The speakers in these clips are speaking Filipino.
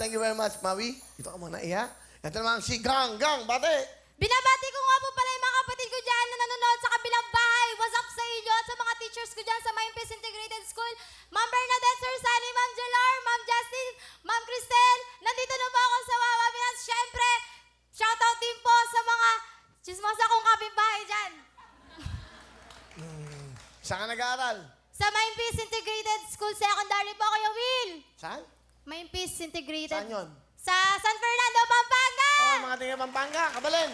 Thank you very much, Maui. Ito ka muna, iya. Ito naman si Gang. Gang, bate. Binabati ko nga po pala yung mga kapatid ko dyan na nanonood sa kabilang bahay. What's up sa inyo at sa mga teachers ko dyan sa Mayumpis Integrated School. Ma'am Bernadette, Sir Sunny, Ma'am Jalar, Ma'am Justin, Ma'am Cristel. Nandito na po ako sa Wawa Pinas. Siyempre, shoutout din po sa mga chismosa kong kapitbahay dyan. Saan ka nag-aaral? Sa Mayumpis Integrated School Secondary po, Kuya Will. Saan? Mayumpis Integrated. Saan yun? Sa San Fernando, Pampanga. Oh, mga tingin Pampanga, Kabalin.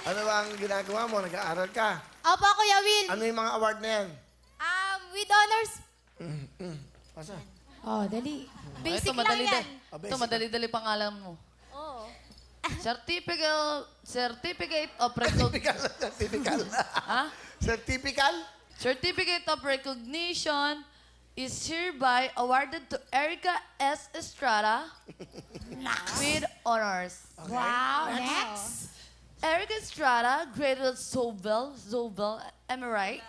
Ano ba ang ginagawa mo? Nag-aaral ka? Opo, Kuya Will. Ano yung mga award na yan? Um, with honors, Pasa. Oh, dali. basic ito, lang madali, yan. Ah, Ito, basic. madali-dali pangalan mo. Oo. Certificate, certificate of recognition. Typical. ha? Certifical? Certificate of recognition is hereby awarded to Erica S. Estrada with honors. Wow, next. Erica Estrada, graded Zobel. Zobel, am I right?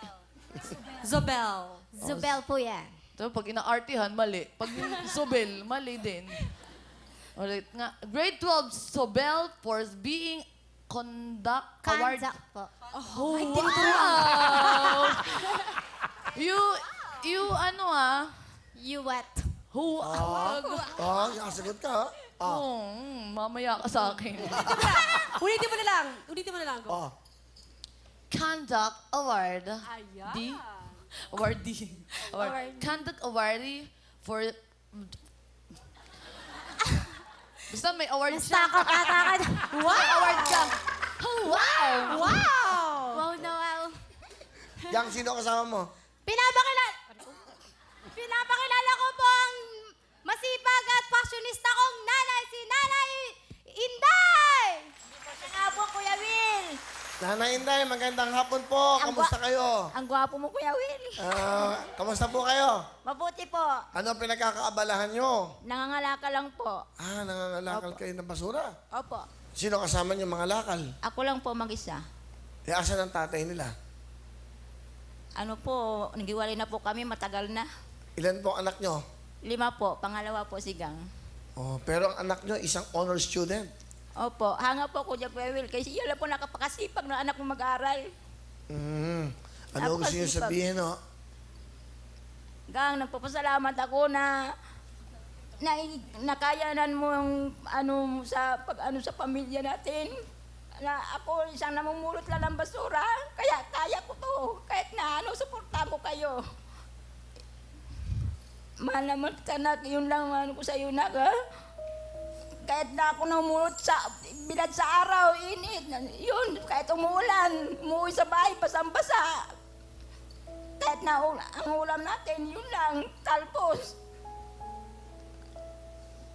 Zobel. Zubel po yan. Ito, pag ina-artihan, mali. Pag yung Sobel, mali din. Ulit nga. Grade 12, Sobel for being conduct award. Kanzak po. Oh, wow! you, you ano ah, You what? who, Oh, nakasagot ka, ha? Oh. oh, mm, mamaya ka sa akin. Ulitin mo na lang. Ulitin mo na lang. Go. Oh. Conduct Award. Ayan. D. Award D. Award. Award. Conduct Awardee for... Basta may award siya. Nastakot ata ka. May award siya. Oh, wow! Wow! Wow na wow. Yang, sino kasama mo? Pinapakilala... Pinapakilala ko po ang masipag at fashionista kong nanay, si Nanay Inday! Siya nga po, Kuya Will. Nanay Inday, magandang hapon po. Ang Kamusta gwa- kayo? Ang gwapo mo, Kuya Will. Ah, kamusta po kayo? Mabuti po. Ano ang pinagkakaabalahan nyo? Nangangalaka lang po. Ah, nangangalakal kayo ng basura. Opo. Sino kasama nyo mga lakal? Ako lang po mag-isa. E asan ang tatay nila? Ano po, nagiwalay na po kami, matagal na. Ilan po ang anak nyo? Lima po, pangalawa po si Gang. Oh, pero ang anak nyo, isang honor student. Opo, hanga po Kuya Will, kasi yan lang po nakapakasipag ng anak mo mag-aral. Mm. Ano gusto nyo Napakasipag. sabihin, no? Gang, nagpapasalamat ako na na nakayanan mo ang ano sa pag ano sa pamilya natin na ako isang namumulot lang ng basura kaya kaya ko to kahit na ano suportahan ko kayo mahal naman kita na yun lang ang ano ko sa iyo na ha? kahit na ako namulot sa bilad sa araw init yun kahit umuulan umuwi sa bahay basang-basa kahit na ang ulam natin, yun lang, talpos.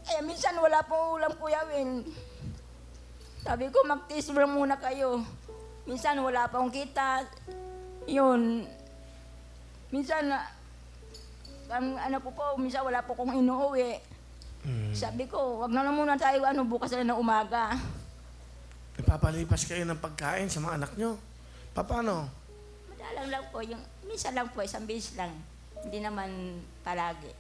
Eh, minsan wala pong ulam, Kuya Win. Sabi ko, lang muna kayo. Minsan wala pong kita. Yun. Minsan, ang ano po po, minsan wala po kong inuuwi. Sabi ko, wag na lang muna tayo, ano, bukas na ng umaga. Ipapalipas kayo ng pagkain sa mga anak nyo. Paano? Madalang lang po, yung, minsan lang po, isang beses lang. Hindi naman palagi.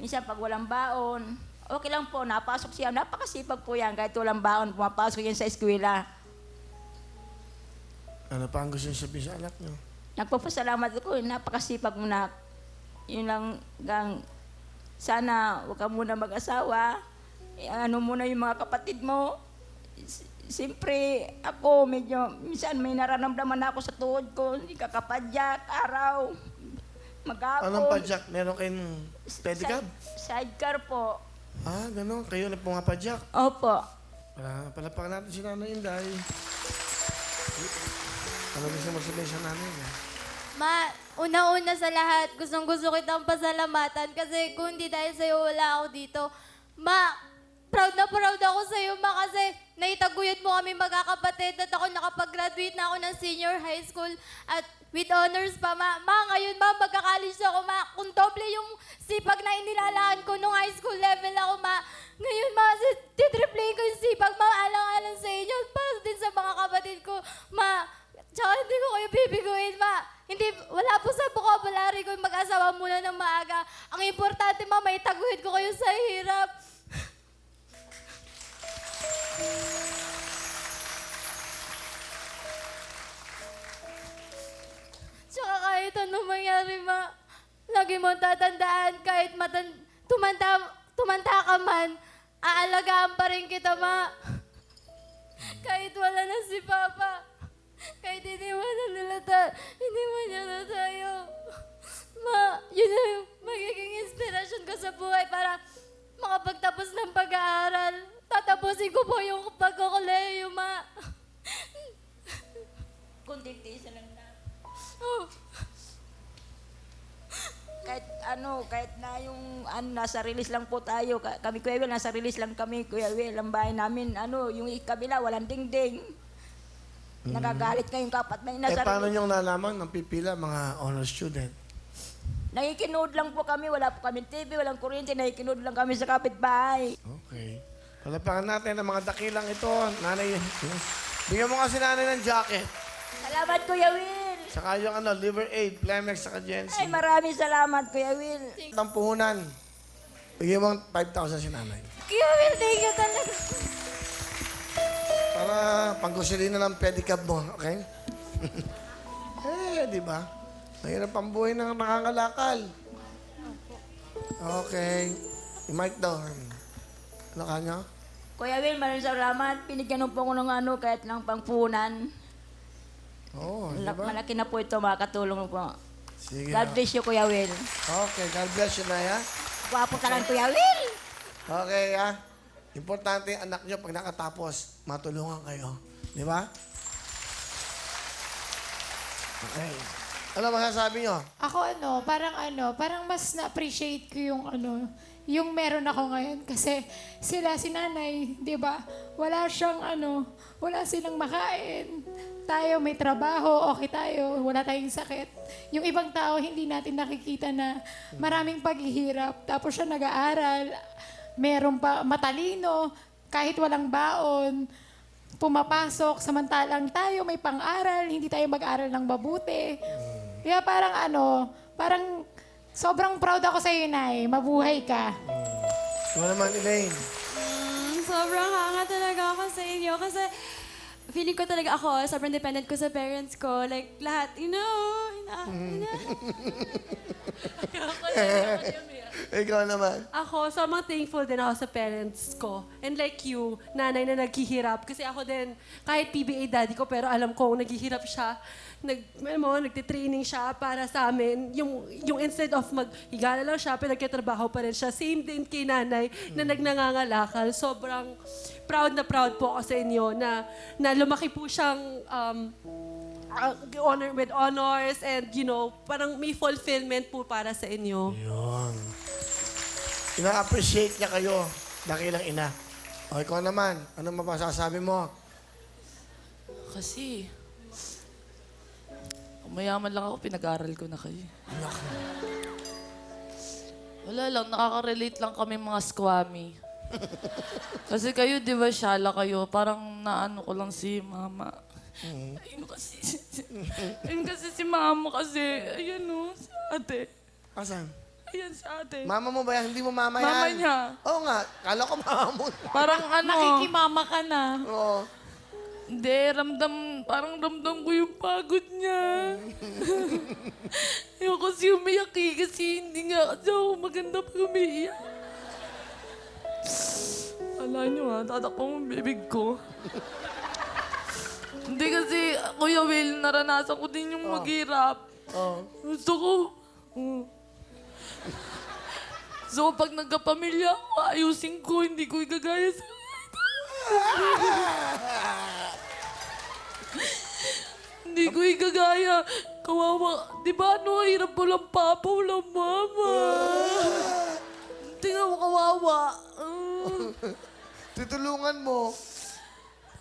Minsan pag walang baon, okay lang po, napasok siya. Napakasipag po yan, kahit walang baon, pumapasok yan sa eskwela. Ano pa ang gusto sabihin sa anak nyo? Nagpapasalamat ako, napakasipag mo na. Yun lang, gang, sana huwag ka muna mag-asawa. Eh, ano muna yung mga kapatid mo. Siyempre, ako medyo, minsan may nararamdaman ako sa tuhod ko, hindi kakapadyak, araw, maghapon. Anong padjak? Meron kayong pedicab? Side- Sidecar po. Ah, gano'n. Kayo na pumapadjak. Opo. Para palapakan natin si Nanay Inday. Ano gusto mo sabihin sa nanay niya? Ma, una-una sa lahat, gustong gusto kitang pasalamatan kasi kung hindi dahil sa'yo wala ako dito. Ma, proud na proud ako sa'yo, ma, kasi naitaguyod mo kami magkakapatid at ako nakapag-graduate na ako ng senior high school at with honors pa, ma. Ma, ngayon, ma, magka-college ako, ma. Kung doble yung sipag na inilalaan ko nung high school mo tatandaan kahit matan tumanda, tumanda ka man, aalagaan pa rin kita, ma. Kahit wala na si Papa. Kahit na nila ta, mo niya na tayo. Ma, yun na yung magiging inspirasyon ko sa buhay para makapagtapos ng pag-aaral. Tatapusin ko po yung pagkukuleyo, ma. Tiis na lang na. Oh. Ano, kahit na yung ano, nasa release lang po tayo. Ka- Kami, Kuya Will, nasa release lang kami. Kuya Will, ang bahay namin, ano, yung kabila, walang dingding. Nagagalit ngayong kapat may Eh, nasa paano release. niyong nalaman ng pipila mga honor student? Nakikinood lang po kami, wala po kami TV, walang kuryente, nakikinood lang kami sa kapitbahay. Okay. Palapakan natin ang mga dakilang ito. Nanay, bigyan mo kasi nanay ng jacket. Salamat, Kuya Will! Saka yung ano, liver aid, Plemex, saka Jensi. Ay, maraming salamat, Kuya Will. Ang puhunan. Bigyan mo ng 5,000 si nanay. Kuya Will, thank you talaga. Para panggusilina ng pedicab mo, okay? eh, di ba? Mahirap ang buhay ng nakangalakal. Okay. Yung mic down. Ano ka niya? Kuya Will, maraming salamat. Pinigyan mo po ko ng ano, kahit lang pangpunan. Oo, oh, di ba? Malaki na po ito, makakatulong po. Sige. God bless you, Kuya Will. Okay, God bless you na, ya. Gwapo ka lang, Kuya Will! Okay, ha? Importante yung anak nyo pag nakatapos, matulungan kayo. Di ba? Okay. Ano masasabi nyo? Ako ano, parang ano, parang mas na-appreciate ko yung ano, yung meron ako ngayon. Kasi sila, si nanay, di ba, wala siyang ano, wala silang makain. Tayo may trabaho, okay tayo, wala tayong sakit. Yung ibang tao, hindi natin nakikita na maraming paghihirap. Tapos siya nag-aaral, meron pa matalino, kahit walang baon, pumapasok, samantalang tayo may pang-aral, hindi tayo mag-aral ng mabuti. Kaya parang ano, parang sobrang proud ako sa iyo, Nay. Mabuhay ka. Ikaw naman, Elaine. Mm, sobrang hanga talaga ako sa inyo kasi feeling ko talaga ako, sobrang dependent ko sa parents ko. Like, lahat, you know, ina, ina. Ikaw naman. Ako, sobrang thankful din ako sa parents ko. And like you, nanay na naghihirap. Kasi ako din, kahit PBA daddy ko, pero alam ko naghihirap siya. Nag, alam mo, nagtitraining siya para sa amin. Yung, yung instead of maghiga na lang siya, pinagkatrabaho pa rin siya. Same din kay nanay na nagnangangalakal. Sobrang proud na proud po ako sa inyo na, na lumaki po siyang um, uh, honor with honors and you know, parang may fulfillment po para sa inyo. Yun. Ina-appreciate niya kayo, dakilang ina. O, ikaw naman, ano mapasasabi mo? Kasi, kung mayaman lang ako, pinag-aral ko na kayo. Wala lang, nakaka-relate lang kami mga squammy. Kasi kayo, di ba, syala kayo, parang naano ko lang si mama. Ayun kasi, ayun kasi si mama kasi, ayan o, si ate. Asan? Ayan si ate. Mama mo ba yan? Hindi mo mama yan? Mama niya. Oo nga. Kala ko mama mo. Parang ano, Nakikimama ka na. Oo. hindi, ramdam, parang ramdam ko yung pagod niya. Ayoko kasi umiyak eh, kasi hindi nga kasi ako maganda pag umiiyak. Ala niyo ha, tatakpan mo ang bibig ko. hindi kasi, Kuya Will, naranasan ko din yung maghirap. Oo. Gusto ko. Mm. So, pag nagkapamilya ako, ayusin ko, hindi ko igagaya sa Hindi ko igagaya. Kawawa. Di ba ano, hirap walang papa, walang mama. Tingnan mo kawawa. Ah, Tutulungan mo.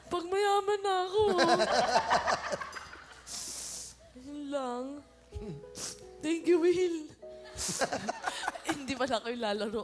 Pag mayaman na ako. Lang. Thank you, Will. Hindi pala kayo lalaro.